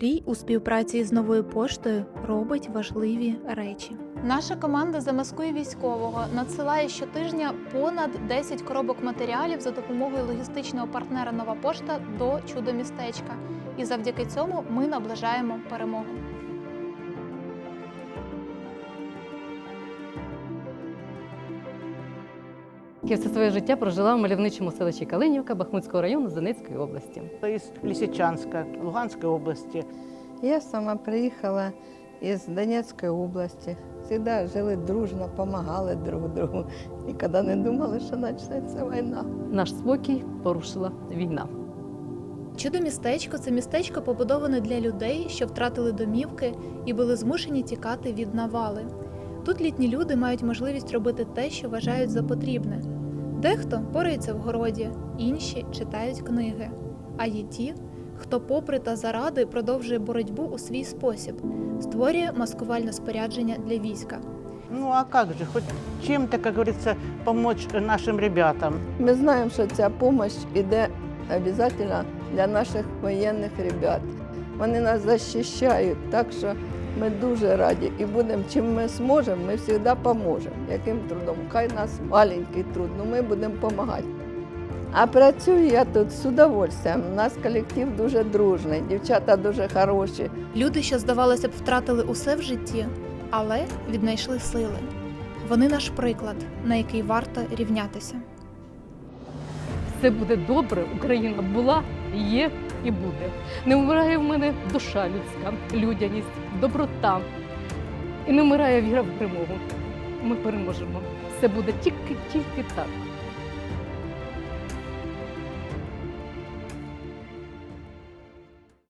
Рій у співпраці з новою поштою робить важливі речі. Наша команда замаскує військового надсилає щотижня понад 10 коробок матеріалів за допомогою логістичного партнера Нова пошта до чудо-містечка. І завдяки цьому ми наближаємо перемогу. Я все своє життя прожила в мальовничому селищі Калинівка Бахмутського району Донецької області. из Лисичанска, Луганской области. Я сама приїхала із Донецької області. Всегда жили дружно, допомагали друг другу. Ніколи не думали, що почнеться війна. Наш спокій порушила війна. Чудо-містечко це містечко побудоване для людей, що втратили домівки і були змушені тікати від навали. Тут літні люди мають можливість робити те, що вважають за потрібне. Дехто порається в городі, інші читають книги. А є ті, хто, попри та заради, продовжує боротьбу у свій спосіб, створює маскувальне спорядження для війська. Ну а как же, хоть чем-то, как говорится, помочь нашим ребятам. Ми знаємо, що ця допомога йде обов'язково для наших воєнних ребят. Вони нас захищають, так що ми дуже раді і будемо, чим ми зможемо, ми завжди допоможемо. Яким трудом? Хай нас маленький труд, але ми будемо допомагати. А працюю я тут з удовольствием. У нас колектив дуже дружний, дівчата дуже хороші. Люди, що здавалося б, втратили усе в житті, але віднайшли сили. Вони наш приклад, на який варто рівнятися. Все буде добре. Україна була, є і буде. Не вмирає в мене душа людська, людяність, доброта. І не вмирає віра в перемогу. Ми переможемо. Все буде тільки, тільки так.